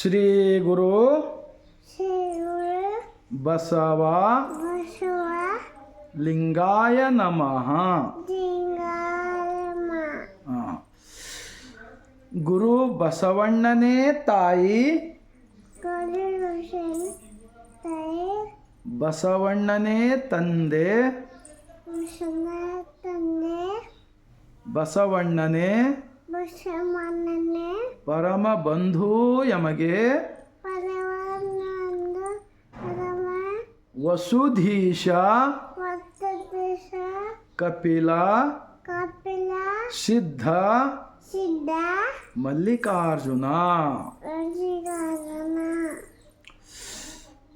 ಶ್ರೀ ಗುರು ಬಸವ ಲಿಂಗಾಯ ನಮಃ. ಗುರು ಬಸವಣ್ಣನೇ ತಾಯಿ. ಬಸವಣ್ಣನೇ ತಂದೆ. ಬಸವಣ್ಣನೇ ಪರಮ ಬಂಧು ಯಮಗೆ ವಸುಧೀಶ ಕಪಿಲ ಕಪಿಲ ಸಿದ್ಧ ಸಿದ್ಧ ಮಲ್ಲಿಕಾರ್ಜುನ.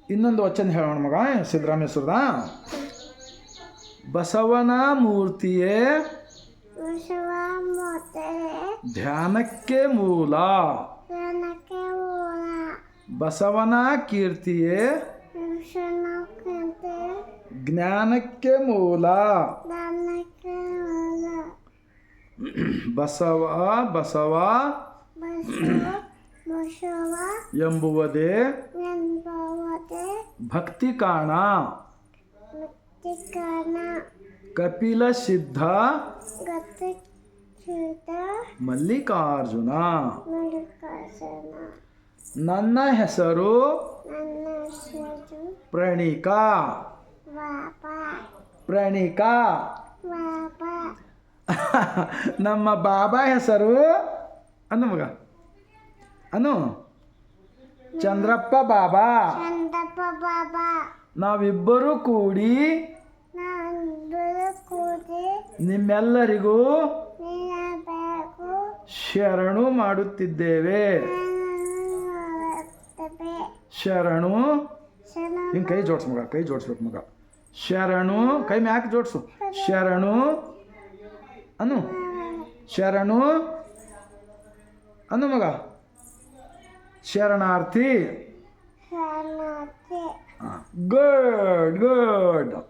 ಇನ್ನೊಂದು ವಚನ ಹೇಳೋಣ ಮಗ ಸಿದ್ದರಾಮೇಶ್ವರದ. ಬಸವನ ಮೂರ್ತಿಯೇ ಬಸವ ಮೋತರೆ ಧ್ಯಾನಕ್ಕೆ ಮೂಲ ಜನಕ್ಕೆ ಮೂಲ ಬಸವನ ಕೀರ್ತಿಯೇ ಶಿಕ್ಷಣಕ್ಕಂತೆ ಜ್ಞಾನಕ್ಕೆ ಮೂಲ ದಾನಕ್ಕೆ ಮೂಲ ಬಸವ ಬಸವ ಬಸವ ಬಸವ ಎಂಬುವುದೇ ನೆನಪವತೆ ಭಕ್ತಿ ಕಾಣ ಮುತ್ತಿಕನ ಕಪಿಲ ಸಿದ್ಧ ಗತಿ ಚೂತ ಮಲ್ಲಿಕಾರ್ಜುನ. ನನ್ನ ಹೆಸರು ಪ್ರಣಿಕಾ. ಪ್ರಣಿಕಾ. ನಮ್ಮ ಬಾಬಾ ಹೆಸರು ಅನ್ನು ಮಗ. ಅನು ಚಂದ್ರಪ್ಪ ಬಾಬಾ. ಚಂದ್ರಪ್ಪ ಬಾಬಾ. ನಾವಿಬ್ಬರು ಕೂಡಿ ನಿಮ್ಮೆಲ್ಲರಿಗೂ ಶರಣು ಮಾಡುತ್ತಿದ್ದೇವೆ. ಶರಣು. ಹಿಂಗೆ ಕೈ ಜೋಡ್ಸು ಮಗ ಕೈ ಜೋಡಿಸ್ಬೇಕು ಮಗ. ಶರಣು ಕೈ ಮ್ಯಾಕೆ ಜೋಡಿಸು. ಶರಣು. ಅನು ಶರಣು. ಅನು ಮಗ. ಶರಣಾರ್ಥಿ. Good good